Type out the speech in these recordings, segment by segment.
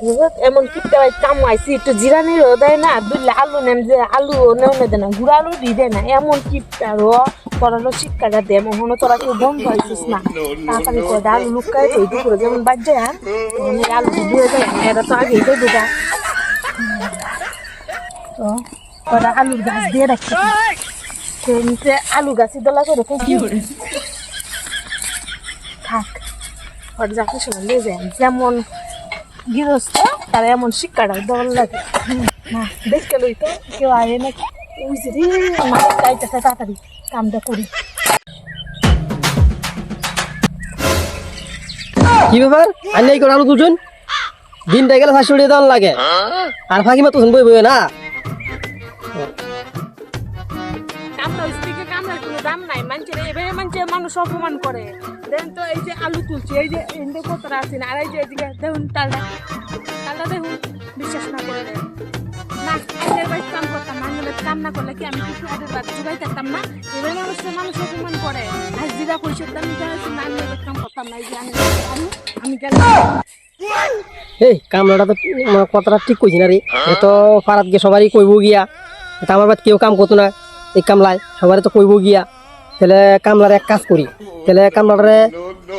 এমন কিপটা ভাই কামাইছি একটু জিরানি রো দেয় না দুলে আলু নেম যে আলু নেও না দেয় না গুড়া আলু দিয়ে না এমন কিপটা রো? পড়ালো শিক্ষাটা দে মনে তোরা কেউ বন্ধ হয়েছিস না। তাড়াতাড়ি করে আলু লুকায় তো এইটুকু যেমন বাদ যায় তেমনি আলু দিয়ে যায় এটা তো আগেই তো দুটা তো ওরা আলুর গাছ দিয়ে রাখছে সেমতে আলু গাছের দলা করে কি থাক ওর যাকে সময় যেমন এমন শিক্ষাটা দল লাগে। দেখতে লই তো, কেউ আয় না ওই তাড়াতাড়ি, কামটা করি। কি ব্যাপার? তুলছেন দিনটা গেলে শাশুড়ি উড়িয়ে দেওয়ার লাগে। আর ফাঁকি মতো বই বই না? তো এই যে আলু এই যে কতটা কাম করতাম না আজের কাম না করলে কি আমি কিছু আদের বাদ জুগাই থাকতাম না? এভাবে মানুষের মানুষ অপমান করে। হাজিরা পয়সা দাম না, আমি কাম করতাম না, এই যে আমি আমি গেল এই কামলাটা তো কথাটা ঠিক কইছি না রে? তো পাড়াত গিয়ে সবারই কইব গিয়া এটা আমার বাদ কেউ কাম করতো না। এই কামলায় সবারই তো কইব গিয়া, তাহলে কামলার এক কাজ করি, তাহলে কামলারে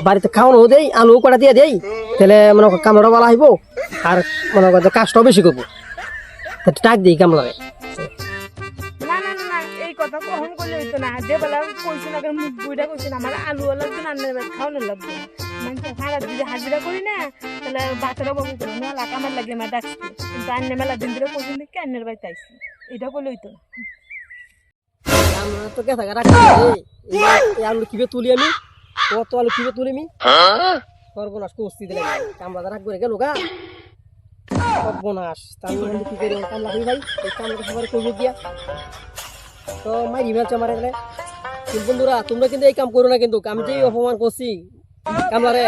বাড়িতে খাওয়ানো দেই আলু কটা দিয়ে দেই, তাহলে মনে কর কামলাটা ভালো আহিব আর মনে কর কাজটাও বেশি করব। টাক দিই কামলারে। বেলা এটা হইতো না। তো গেছা গা রাখছি। এই এই আলু কীভাবে তুলি আমি। কত আলু কীভাবে তুলি আমি। সর্বনাশ করছি দিলে কামলা রাখ করে গেল গা। সর্বনাশ। তার কি করি কামলা হই ভাই? এই কামলাটা সবার করব গিয়া তো মাই রিভেল চামারে গেলে কিন্তু বন্ধুরা তোমরা কিন্তু এই কাম করো না কিন্তু। আমি যে অপমান করছি কামলারে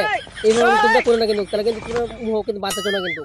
এইভাবে তোমরা করো না কিন্তু। তাহলে কিন্তু তোমরা মুখ কিন্তু বাঁচাচ্ছ না কিন্তু।